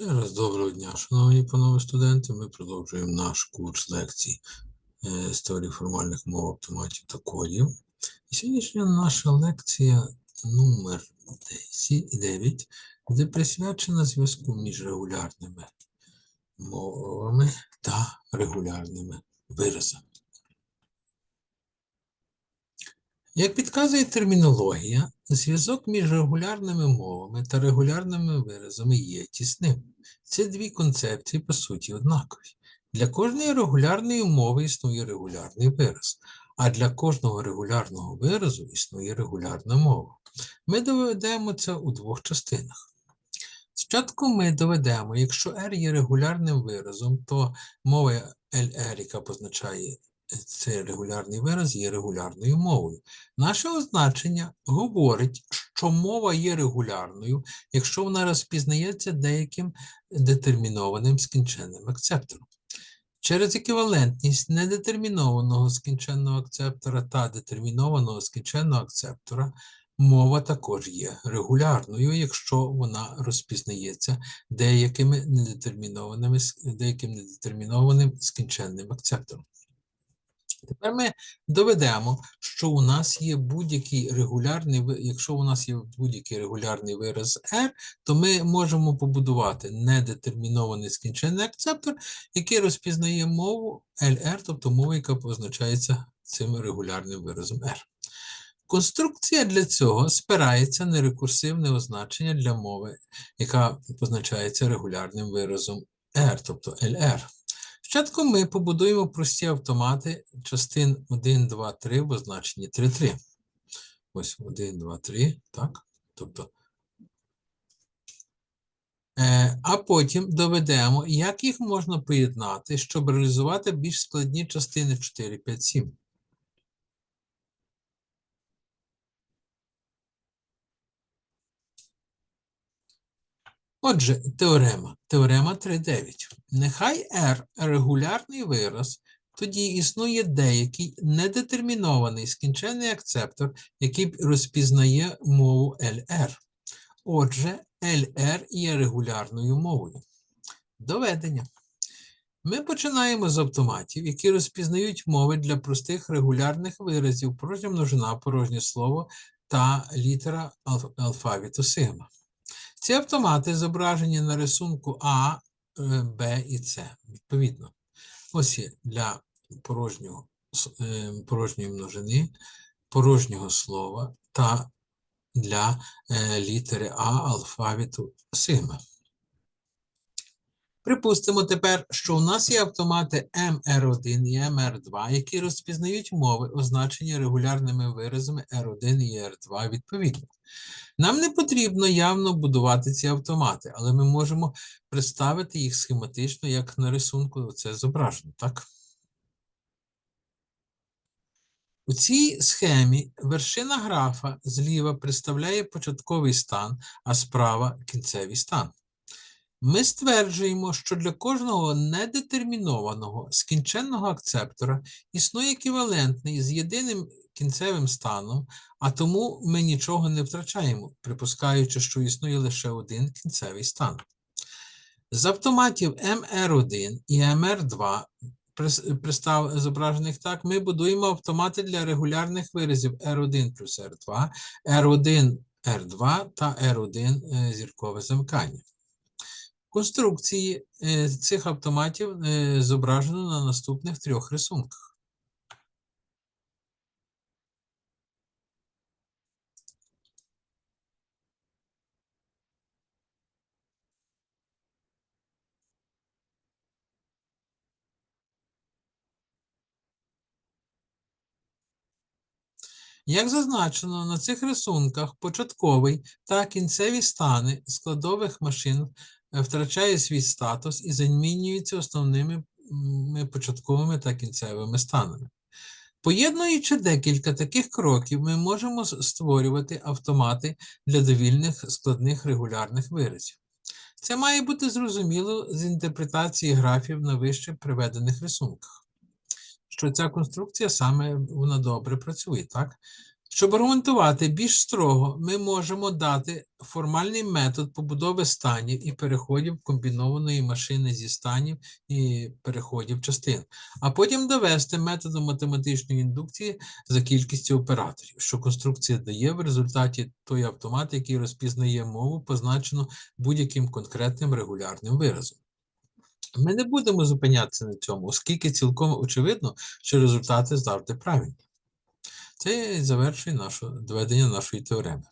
Раз доброго дня, шановні панове студенти. Ми продовжуємо наш курс лекцій е, з теорії формальних мов, автоматів та кодів. І сьогоднішня наша лекція номер 9, де присвячена зв'язку між регулярними мовами та регулярними виразами. Як підказує термінологія, зв'язок між регулярними мовами та регулярними виразами є тісним. Ці дві концепції, по суті, однакові. Для кожної регулярної мови існує регулярний вираз, а для кожного регулярного виразу існує регулярна мова. Ми доведемо це у двох частинах. Спочатку ми доведемо, якщо R є регулярним виразом, то мова LR, яка позначає цей регулярний вираз, є регулярною мовою. Наше означення говорить, що мова є регулярною, якщо вона розпізнається деяким детермінованим скінченним акцептором. Через еквівалентність недетермінованого скінченного акцептора та детермінованого скінченного акцептора мова також є регулярною, якщо вона розпізнається деякими недетермінованими, деяким недетермінованим скінченним акцептором. Тепер ми доведемо, що у нас є будь-який регулярний, якщо у нас є будь-який регулярний вираз R, то ми можемо побудувати недетермінований скінчений акцептор, який розпізнає мову LR, тобто мову, яка позначається цим регулярним виразом R. Конструкція для цього спирається на рекурсивне означення для мови, яка позначається регулярним виразом R, тобто LR. Спочатку ми побудуємо прості автомати частин 1, 2, 3 в означенні 3, 3. Ось 1, 2, 3, так? Тобто. Е, а потім доведемо, як їх можна поєднати, щоб реалізувати більш складні частини 4, 5, 7. Отже, теорема. Теорема 3.9. Нехай R регулярний вираз, тоді існує деякий недетермінований скінчений акцептор, який розпізнає мову LR. Отже, LR є регулярною мовою. Доведення. Ми починаємо з автоматів, які розпізнають мови для простих регулярних виразів, порожня множина, порожнє слово та літера алфавіту сигма. Ці автомати зображені на рисунку А, е, Б і С. Відповідно, ось є для порожнього, е, порожньої множини, порожнього слова та для е, літери А алфавіту сигма. Припустимо тепер, що у нас є автомати MR1 і MR2, які розпізнають мови, означені регулярними виразами R1 і R2 відповідно. Нам не потрібно явно будувати ці автомати, але ми можемо представити їх схематично, як на рисунку це зображено, так? У цій схемі вершина графа зліва представляє початковий стан, а справа кінцевий стан. Ми стверджуємо, що для кожного недетермінованого скінченного акцептора існує еквівалентний з єдиним кінцевим станом, а тому ми нічого не втрачаємо, припускаючи, що існує лише один кінцевий стан. З автоматів MR1 і MR2, пристав зображених так, ми будуємо автомати для регулярних виразів R1 плюс R2, R1 R2 та R1 е, зіркове замикання. Конструкції е, цих автоматів е, зображено на наступних трьох рисунках. Як зазначено на цих рисунках, початковий та кінцеві стани складових машин втрачає свій статус і замінюються основними початковими та кінцевими станами. Поєднуючи декілька таких кроків, ми можемо створювати автомати для довільних складних регулярних виразів. Це має бути зрозуміло з інтерпретації графів на вище приведених рисунках. Що ця конструкція саме вона добре працює, так? Щоб аргументувати більш строго, ми можемо дати формальний метод побудови станів і переходів комбінованої машини зі станів і переходів частин, а потім довести методом математичної індукції за кількістю операторів, що конструкція дає в результаті той автомат, який розпізнає мову, позначену будь-яким конкретним регулярним виразом. Ми не будемо зупинятися на цьому, оскільки цілком очевидно, що результати завжди правильні. Це завершує наше доведення нашої теореми.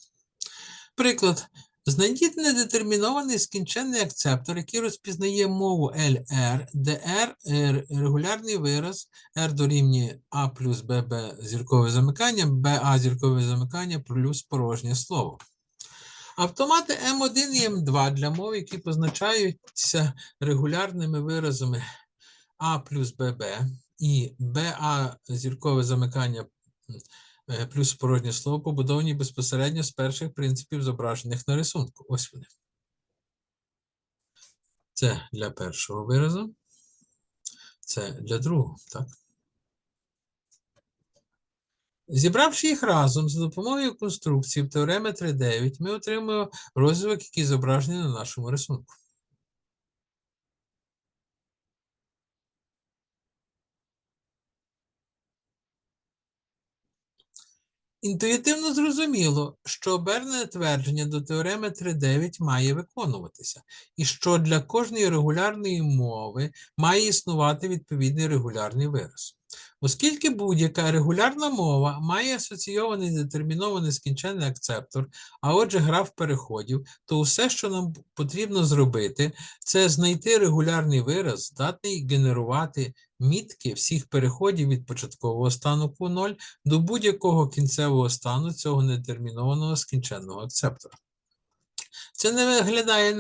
Приклад. Знайдіть недетермінований скінченний акцептор, який розпізнає мову LR, де R – регулярний вираз, R дорівнює A плюс BB зіркове замикання, BA зіркове замикання плюс порожнє слово. Автомати М1 і М2 для мов, які позначаються регулярними виразами А плюс ББ і БА зіркове замикання е, плюс порожнє слово побудовані безпосередньо з перших принципів, зображених на рисунку. Ось вони. Це для першого виразу, це для другого, так? Зібравши їх разом за допомогою конструкції в теореми 3.9, ми отримуємо розвиток, який зображений на нашому рисунку. Інтуїтивно зрозуміло, що обернене твердження до теореми 3.9 має виконуватися, і що для кожної регулярної мови має існувати відповідний регулярний вираз. Оскільки будь-яка регулярна мова має асоційований детермінований скінченний акцептор, а отже граф переходів, то все, що нам потрібно зробити, це знайти регулярний вираз, здатний генерувати мітки всіх переходів від початкового стану Q0 до будь-якого кінцевого стану цього нетермінованого скінченного акцептора. Це не виглядає е,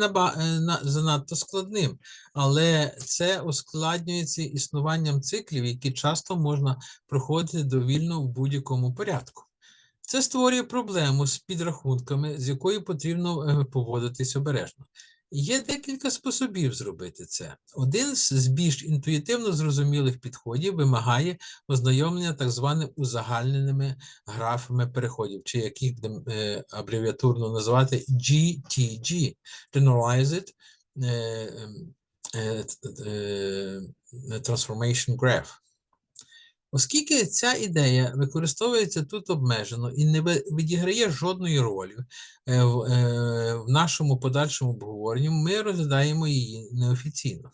на- занадто складним, але це ускладнюється існуванням циклів, які часто можна проходити довільно в будь-якому порядку. Це створює проблему з підрахунками, з якою потрібно е, поводитись обережно. Є декілька способів зробити це. Один з більш інтуїтивно зрозумілих підходів вимагає ознайомлення так званими узагальненими графами переходів, чи як їх будемо, е, абревіатурно називати GTG – Generalized е, ем, е, Transformation Graph. Оскільки ця ідея використовується тут обмежено і не відіграє жодної ролі е, е, в нашому подальшому обговоренні, ми розглядаємо її неофіційно.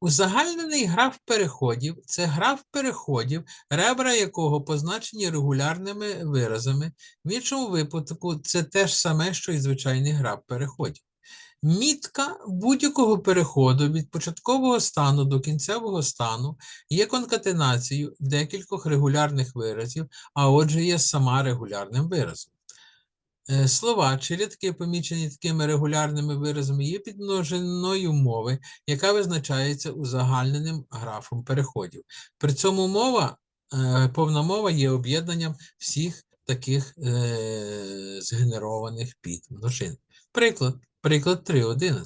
Узагальнений граф переходів це граф переходів, ребра якого позначені регулярними виразами. В іншому випадку це те ж саме, що і звичайний граф переходів. Мітка будь-якого переходу від початкового стану до кінцевого стану є конкатенацією декількох регулярних виразів, а отже є сама регулярним виразом. Е, Слова чи рядки, помічені такими регулярними виразами, є підмножиною мови, яка визначається узагальненим графом переходів. При цьому мова, е, повна мова є об'єднанням всіх таких е, згенерованих підмножин. Приклад, приклад 3.11.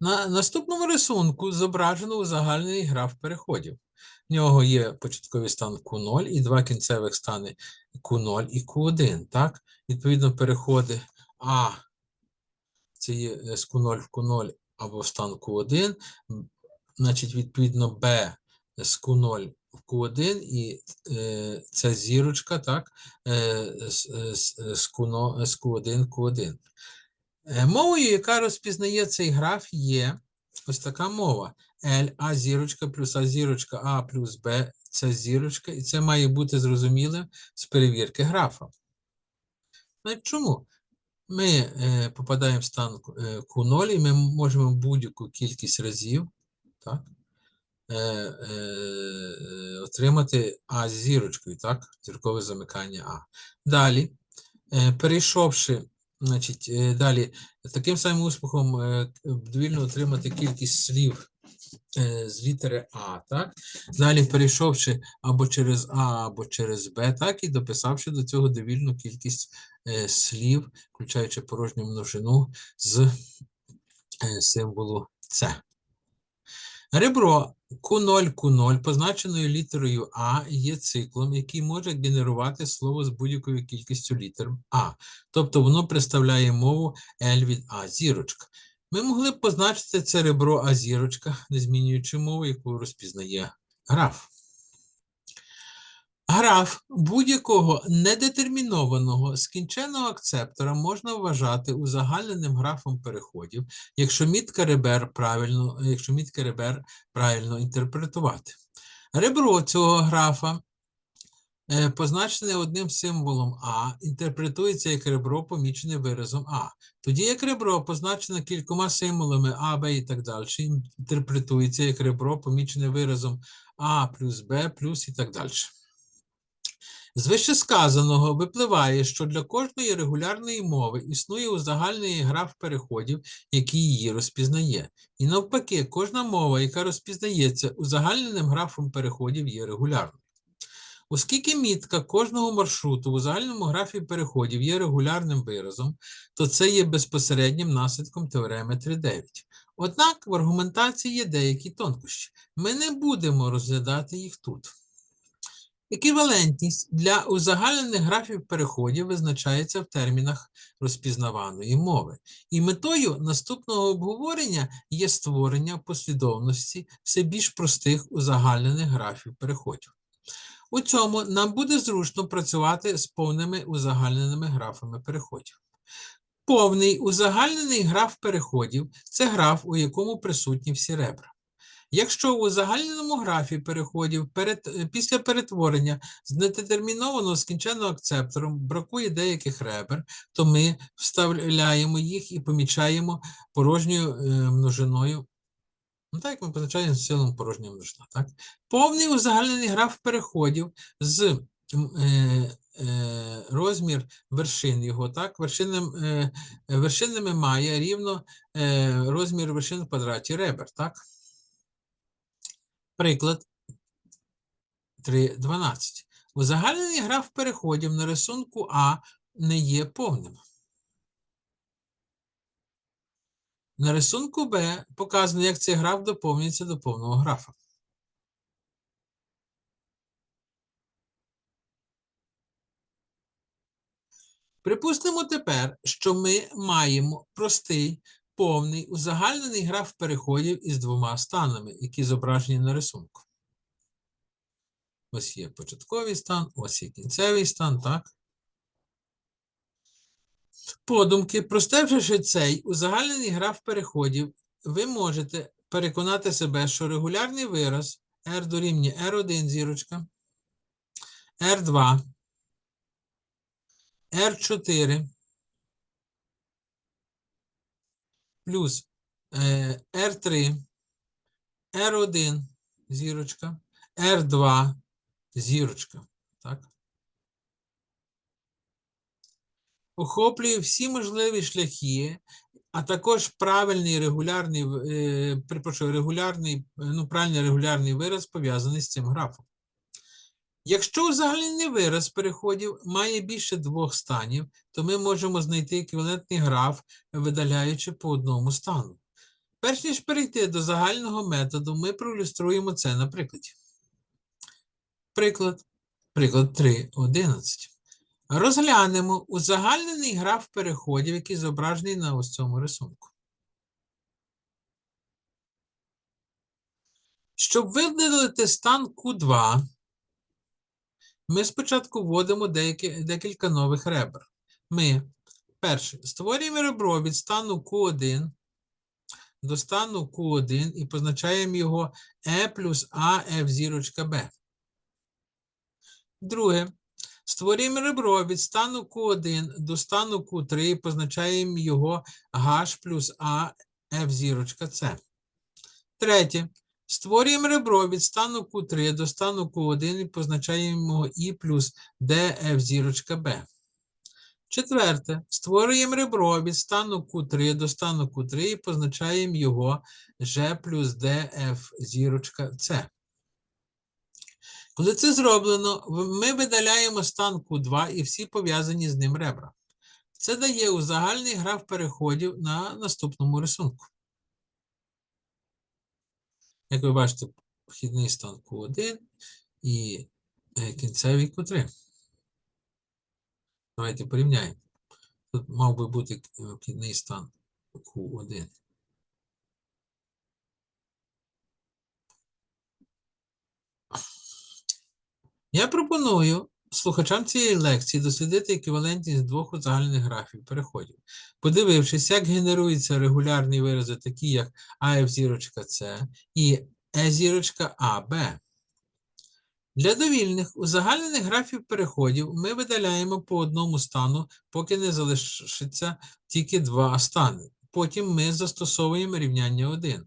На наступному рисунку зображено узагальнений граф переходів. В нього є початковий стан Q0 і два кінцевих стани Q0 і Q1. Так? Відповідно, переходи А, це є е, з Q0 в Q0 або в стан Q1, значить, відповідно, Б з Q0 в Q1 і е, ця зірочка, так, е, з, з, з, Q0, з Q1 Q1. Е, Мовою, яка розпізнає цей граф, є ось така мова. L, А зірочка плюс А зірочка, А плюс Б, це зірочка, і це має бути зрозумілим з перевірки графа. Чому? Ми е, попадаємо в стан е, Q0, і ми можемо будь-яку кількість разів так, е, е, отримати А зірочкою, так, зіркове замикання А. Далі, е, перейшовши, значить, е, далі, таким самим успіхом е, довільно отримати кількість слів е, з літери А, так? Далі перейшовши або через А, або через Б, так, і дописавши до цього довільну кількість слів, включаючи порожню множину з символу С. Ребро Q0 Q0 позначеною літерою А є циклом, який може генерувати слово з будь-якою кількістю літер А. Тобто воно представляє мову L від А зірочка. Ми могли б позначити це ребро А зірочка, не змінюючи мову, яку розпізнає граф. Граф будь-якого недетермінованого скінченого акцептора можна вважати узагальненим графом переходів, якщо мітка ребер правильно, якщо мітка ребер правильно інтерпретувати. Ребро цього графа е, позначене одним символом А, інтерпретується як ребро, помічене виразом А. Тоді як ребро позначене кількома символами А, Б і так далі, інтерпретується як ребро, помічене виразом А плюс Б плюс і так далі. З вищесказаного випливає, що для кожної регулярної мови існує узагальнений граф переходів, який її розпізнає. І навпаки, кожна мова, яка розпізнається узагальненим графом переходів, є регулярною. Оскільки мітка кожного маршруту в узагальному графі переходів є регулярним виразом, то це є безпосереднім наслідком теореми 3.9. Однак в аргументації є деякі тонкощі. Ми не будемо розглядати їх тут. Еквівалентність для узагальнених графів переходів визначається в термінах розпізнаваної мови. І метою наступного обговорення є створення послідовності все більш простих узагальнених графів переходів. У цьому нам буде зручно працювати з повними узагальненими графами переходів. Повний узагальнений граф переходів це граф, у якому присутні всі ребра. Якщо у загальному графі переходів перед, після перетворення з недетермінованого скінченного акцептором бракує деяких ребер, то ми вставляємо їх і помічаємо порожньою е, множиною. Ну, так, як ми позначаємо силом порожньої множина. Так? Повний узагальнений граф переходів з е, е, розмір вершин його, так, вершинним, е, вершинами має рівно е, розмір вершин в квадраті ребер. так? Приклад 3.12. Узагальнений граф переходів на рисунку А не є повним. На рисунку Б показано, як цей граф доповнюється до повного графа. Припустимо тепер, що ми маємо простий повний узагальнений граф переходів із двома станами, які зображені на рисунку. Ось є початковий стан, ось є кінцевий стан, так? Подумки, простеживши цей узагальнений граф переходів, ви можете переконати себе, що регулярний вираз R дорівнює R1 зірочка, R2, R4 плюс е, R3, R1 зірочка, R2 зірочка. Так? Охоплює всі можливі шляхи, а також правильний регулярний, е, припрошую, регулярний, ну, правильний регулярний вираз пов'язаний з цим графом. Якщо узагальнений вираз переходів має більше двох станів, то ми можемо знайти еквівалентний граф, видаляючи по одному стану. Перш ніж перейти до загального методу, ми проілюструємо це на прикладі. Приклад. Приклад 3.11. Розглянемо узагальнений граф переходів, який зображений на ось цьому рисунку. Щоб видалити стан Q2, ми спочатку вводимо деякі, декілька нових ребер. Ми, перше, створюємо ребро від стану Q1 до стану Q1 і позначаємо його E плюс A F зірочка B. Друге, створюємо ребро від стану Q1 до стану Q3 і позначаємо його H плюс A F зірочка C. Третє. Створюємо ребро від стану Q3 до стану Q1 і позначаємо І плюс DF зірочка B. Четверте. Створюємо ребро від стану Q3 до стану Q3 і позначаємо його G плюс DF зірочка C. Коли це зроблено, ми видаляємо стан Q2 і всі пов'язані з ним ребра. Це дає узагальний граф переходів на наступному рисунку. Як ви бачите, вхідний стан Q1 і е, кінцевий Q3. Давайте порівняємо. Тут мав би бути е, вхідний стан Q1. Я пропоную слухачам цієї лекції дослідити еквівалентність двох узагальнених графів переходів, подивившись, як генеруються регулярні вирази, такі як AF зірочка С і E зірочка АБ. Для довільних узагальнених графів переходів ми видаляємо по одному стану, поки не залишиться тільки два стани. Потім ми застосовуємо рівняння 1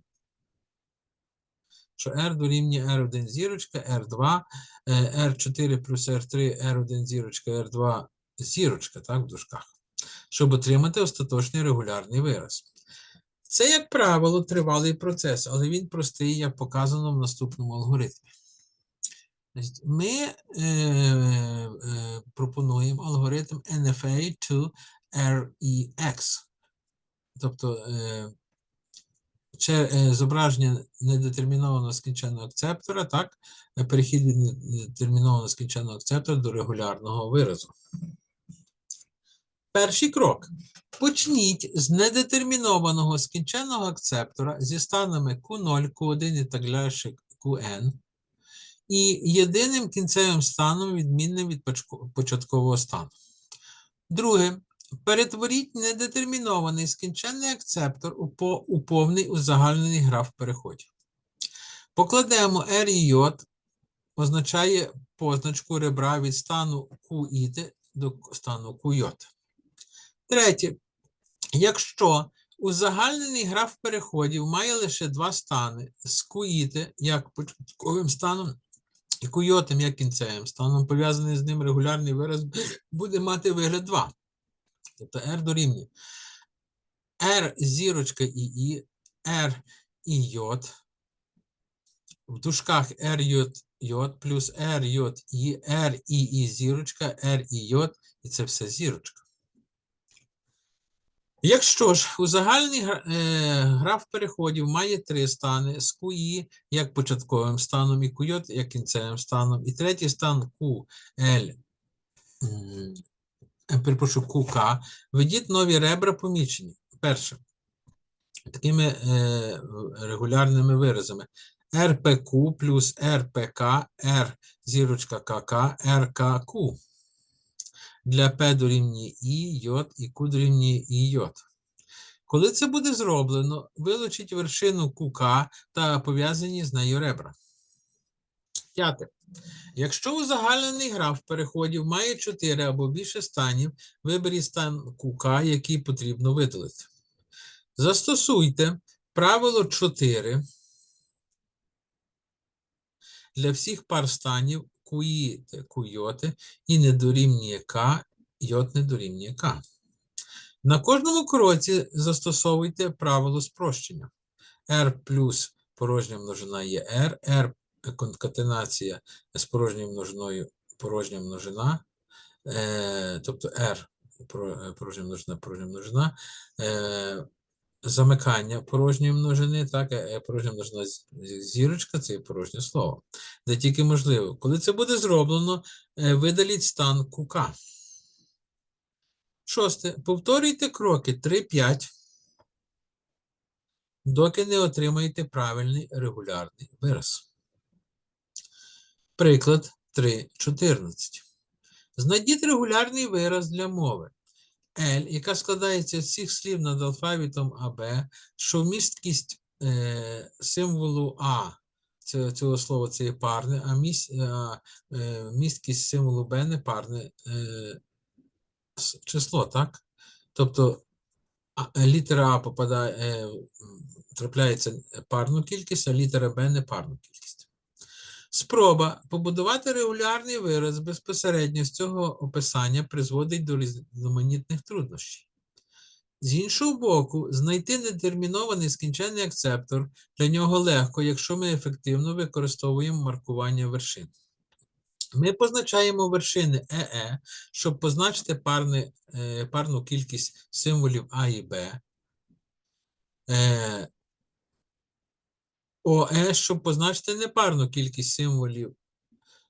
що R дорівнює R1 зірочка, R2, е, R4 плюс R3, R1 зірочка, R2 зірочка, так, в дужках, щоб отримати остаточний регулярний вираз. Це, як правило, тривалий процес, але він простий, як показано в наступному алгоритмі. Ми е, е, пропонуємо алгоритм NFA to REX. Тобто е, зображення недетермінованого скінченного акцептора, так, е, перехід від недетермінованого скінченного акцептора до регулярного виразу. Перший крок. Почніть з недетермінованого скінченного акцептора зі станами Q0, Q1 і так далі Qn, і єдиним кінцевим станом, відмінним від початкового стану. Друге. Перетворіть недетермінований скінченний акцептор у, повний узагальнений граф переходів. Покладемо R і J, означає позначку ребра від стану QI до стану QJ. Третє. Якщо узагальнений граф переходів має лише два стани з QI як початковим станом і QJ як кінцевим станом, пов'язаний з ним регулярний вираз буде мати вигляд 2. Тобто R дорівнює. R зірочка і І, R і J, в дужках R J, J плюс і І зірочка, R і це все зірочка. Якщо ж узагальний гра- е, граф переходів має три стани з QI як початковим станом і QJ як кінцевим станом, і третій стан QL перепрошую, QK, введіть нові ребра помічені. Перше. Такими е, регулярними виразами. РПQ плюс РПК, R зірочка КК, РКQ. Для P дорівнює І, J і Q дорівнює І, J. Коли це буде зроблено, вилучіть вершину QK та пов'язані з нею ребра. П'яте. Якщо узагальнений граф переходів має 4 або більше станів, виберіть стан QK, який потрібно видалити. Застосуйте правило 4 для всіх пар станів QI та QJ і не дорівнює К, J не дорівнює К. На кожному кроці застосовуйте правило спрощення. R плюс порожня множина є R, R конкатенація з порожньою множиною порожня множина, е, тобто R е, порожня множина, порожня множина, е, замикання порожньої множини, так, порожня множина зірочка це порожнє слово. Де тільки можливо. Коли це буде зроблено, видаліть стан кука. Шосте. Повторюйте кроки 3-5, доки не отримаєте правильний регулярний вираз. Приклад 3.14. Знайдіть регулярний вираз для мови. L, яка складається з всіх слів над алфавітом АБ, що місткість е, символу А це, цього слова це є парне, а міс, а, е, місткість символу Б не парне е, число, так? Тобто літера А попадає, е, трапляється парну кількість, а літера Б не парну кількість. Спроба побудувати регулярний вираз безпосередньо з цього описання призводить до різноманітних труднощів. З іншого боку, знайти нетермінований скінчений акцептор для нього легко, якщо ми ефективно використовуємо маркування вершин. Ми позначаємо вершини ЕЕ, щоб позначити парни, е, парну кількість символів А і Б. Е, ОЕ, щоб позначити непарну кількість символів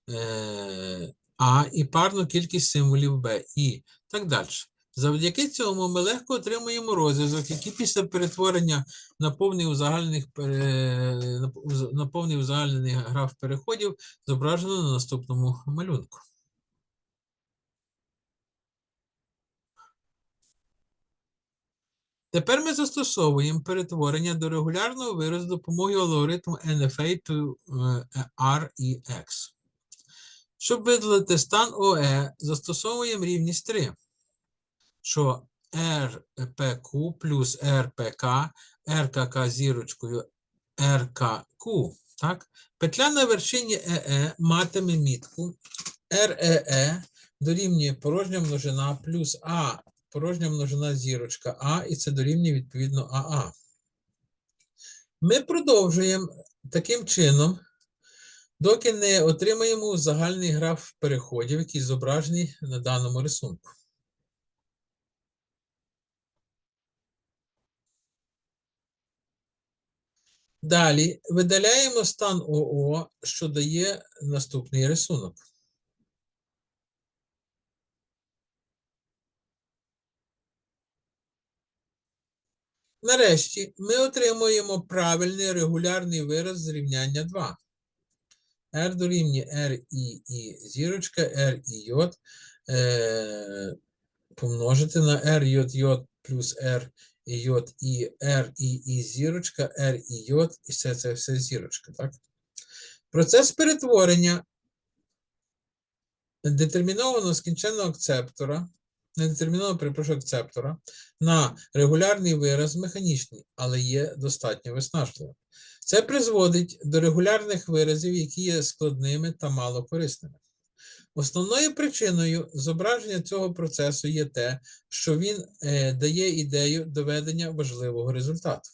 е, А і парну кількість символів Б, і так далі. Завдяки цьому ми легко отримуємо розв'язок, який після перетворення на повний узагальнених, пере- на повний узагальнений граф переходів зображено на наступному малюнку. Тепер ми застосовуємо перетворення до регулярного виразу з допомогою алгоритму NFA to е, R. Щоб видалити стан ОЕ, застосовуємо рівність 3, що RPQ плюс RPK, RKK зірочкою RKQ. Так? Петля на вершині ЕЕ матиме мітку REE дорівнює порожня множина плюс А порожня множина зірочка А, і це дорівнює відповідно АА. Ми продовжуємо таким чином, доки не отримаємо загальний граф переходів, який зображений на даному рисунку. Далі видаляємо стан ОО, що дає наступний рисунок. Нарешті ми отримуємо правильний регулярний вираз з рівняння 2. R дорівнює R і і зірочка, R і йод е, помножити на R йод йод плюс R і йод і R і і зірочка, R і йод, і все це все зірочка. Так? Процес перетворення детермінованого скінченного акцептора, недетермінованого, перепрошую, акцептора на регулярний вираз механічний, але є достатньо виснажливим. Це призводить до регулярних виразів, які є складними та малокорисними. Основною причиною зображення цього процесу є те, що він е, дає ідею доведення важливого результату.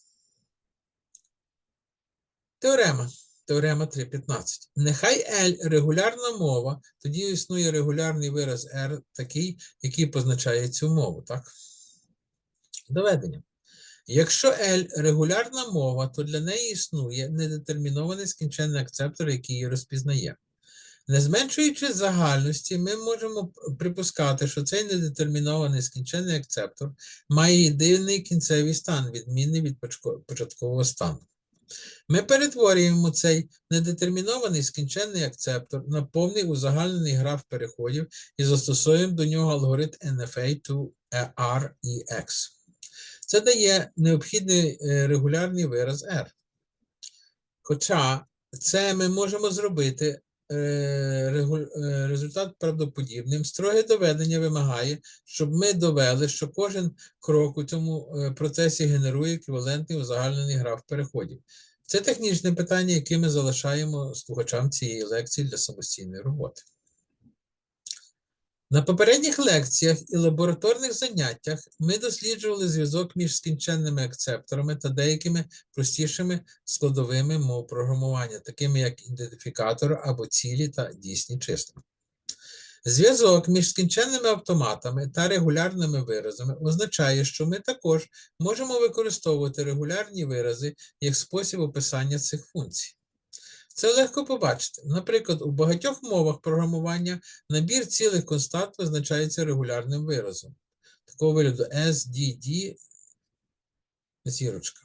Теорема. Теорема 3.15. Нехай L регулярна мова, тоді існує регулярний вираз R, такий, який позначає цю мову. Так? Доведення. Якщо L регулярна мова, то для неї існує недетермінований скінченний акцептор, який її розпізнає. Не зменшуючи загальності, ми можемо припускати, що цей недетермінований скінченний акцептор має єдиний кінцевий стан, відмінний від початкового стану. Ми перетворюємо цей недетермінований скінченний акцептор на повний узагальнений граф переходів і застосуємо до нього алгоритм NFA to REX. Це дає необхідний е, регулярний вираз R. Хоча це ми можемо зробити результат правдоподібним. Строге доведення вимагає, щоб ми довели, що кожен крок у цьому процесі генерує еквівалентний узагальнений граф переходів. Це технічне питання, яке ми залишаємо слухачам цієї лекції для самостійної роботи. На попередніх лекціях і лабораторних заняттях ми досліджували зв'язок між скінченними акцепторами та деякими простішими складовими мов програмування, такими як ідентифікатор або цілі та дійсні числа. Зв'язок між скінченними автоматами та регулярними виразами означає, що ми також можемо використовувати регулярні вирази як спосіб описання цих функцій. Це легко побачити. Наприклад, у багатьох мовах програмування набір цілих констант визначається регулярним виразом. Такого вигляду SDD зірочка.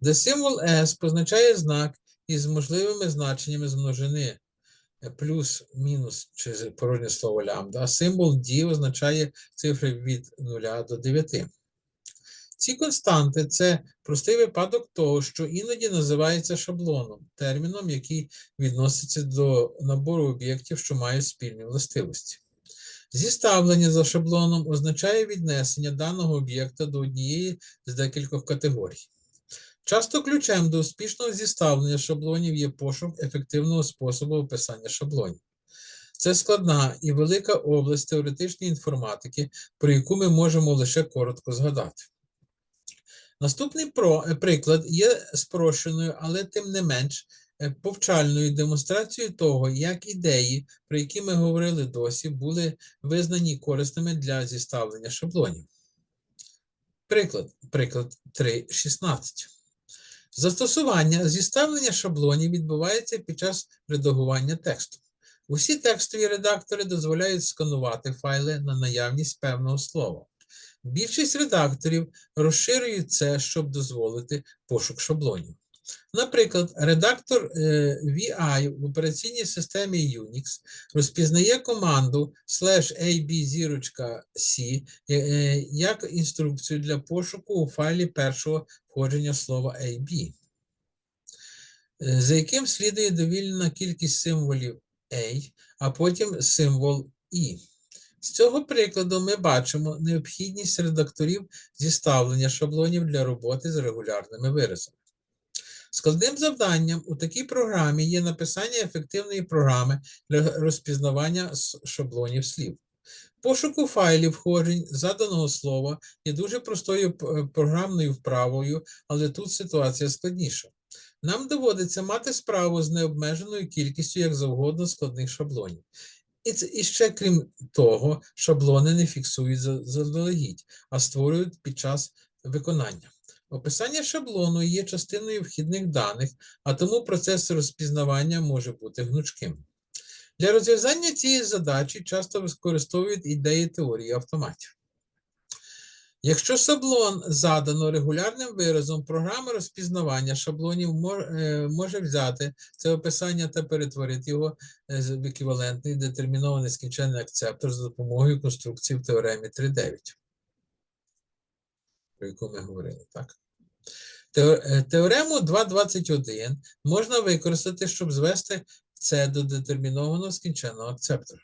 Де символ S позначає знак із можливими значеннями з множини плюс, мінус чи порожнє слово лямбда, а символ D означає цифри від 0 до 9. Ці константи це простий випадок того, що іноді називається шаблоном, терміном, який відноситься до набору об'єктів, що мають спільні властивості. Зіставлення за шаблоном означає віднесення даного об'єкта до однієї з декількох категорій. Часто ключем до успішного зіставлення шаблонів є пошук ефективного способу описання шаблонів. Це складна і велика область теоретичної інформатики, про яку ми можемо лише коротко згадати. Наступний е, приклад є спрощеною, але тим не менш е, повчальною демонстрацією того, як ідеї, про які ми говорили досі, були визнані корисними для зіставлення шаблонів. Приклад, приклад 3.16. Застосування зіставлення шаблонів відбувається під час редагування тексту. Усі текстові редактори дозволяють сканувати файли на наявність певного слова. Більшість редакторів розширюють це, щоб дозволити пошук шаблонів. Наприклад, редактор е, VI в операційній системі Unix розпізнає команду abc е, як інструкцію для пошуку у файлі першого входження слова AB, е, за яким слідує довільна кількість символів A, а потім символ I. З цього прикладу ми бачимо необхідність редакторів зіставлення шаблонів для роботи з регулярними виразами. Складним завданням у такій програмі є написання ефективної програми для розпізнавання шаблонів слів. Пошуку файлів входжень заданого слова є дуже простою програмною вправою, але тут ситуація складніша. Нам доводиться мати справу з необмеженою кількістю як завгодно складних шаблонів. І, це, і ще крім того, шаблони не фіксують заздалегідь, а створюють під час виконання. Описання шаблону є частиною вхідних даних, а тому процес розпізнавання може бути гнучким. Для розв'язання цієї задачі часто використовують ідеї теорії автоматів. Якщо шаблон задано регулярним виразом, програма розпізнавання шаблонів е, може взяти це описання та перетворити його е, в еквівалентний детермінований скінченний акцептор за допомогою конструкції в теоремі 3.9, про яку ми говорили, так? Е, Теорему 2.21 можна використати, щоб звести це до детермінованого скінченного акцептора.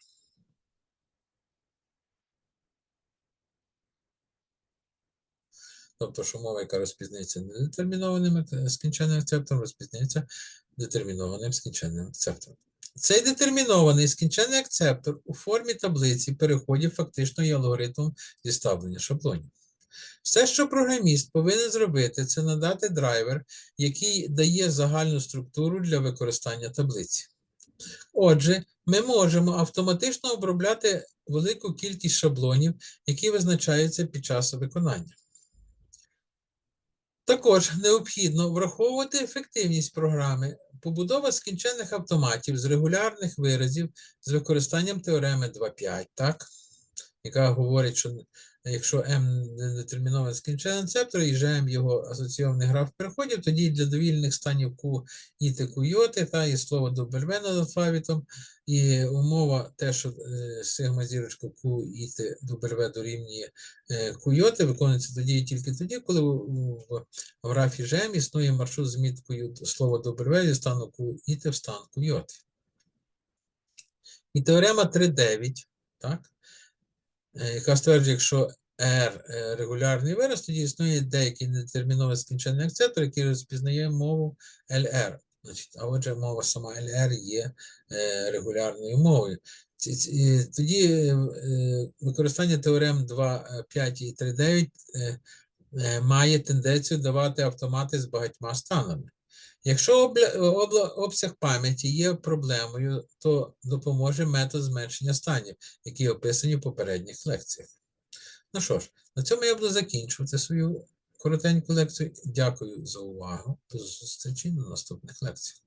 Тобто, що мова, яка розпізнається недетермінованим ак- скінченним акцептом, розпізнається детермінованим скінченним акцептом. Цей детермінований скінченний акцептор у формі таблиці переходів фактично є алгоритмом зіставлення шаблонів. Все, що програміст повинен зробити, це надати драйвер, який дає загальну структуру для використання таблиці. Отже, ми можемо автоматично обробляти велику кількість шаблонів, які визначаються під час виконання. Також необхідно враховувати ефективність програми, побудова скінчених автоматів з регулярних виразів з використанням теореми 2.5, так? Яка говорить, що якщо m недетермінований скінчений рецептор і m його асоційований граф переходів, тоді для довільних станів Q і та Q, та і слово W над алфавітом, і умова те, що е, сигма зірочка Q і Т W дорівнює е, Q, виконується тоді і тільки тоді, коли в графі GM існує маршрут з міткою слова W зі стану Q і Т в стан Q. І теорема 3.9, так? Е, яка стверджує, якщо R е, регулярний вираз, тоді існує деякий недетермінований скінчений акцептор, який розпізнає мову LR. Значить, а отже, мова сама LR є е, регулярною мовою. Тоді використання теорем 2.5 і 3.9 е, е, має тенденцію давати автомати з багатьма станами. Якщо обсяг пам'яті є проблемою, то допоможе метод зменшення станів, які описані в попередніх лекціях. Ну що ж, на цьому я буду закінчувати свою коротеньку лекцію. Дякую за увагу. До зустрічі на наступних лекціях.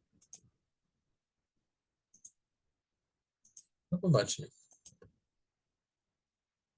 До побачення.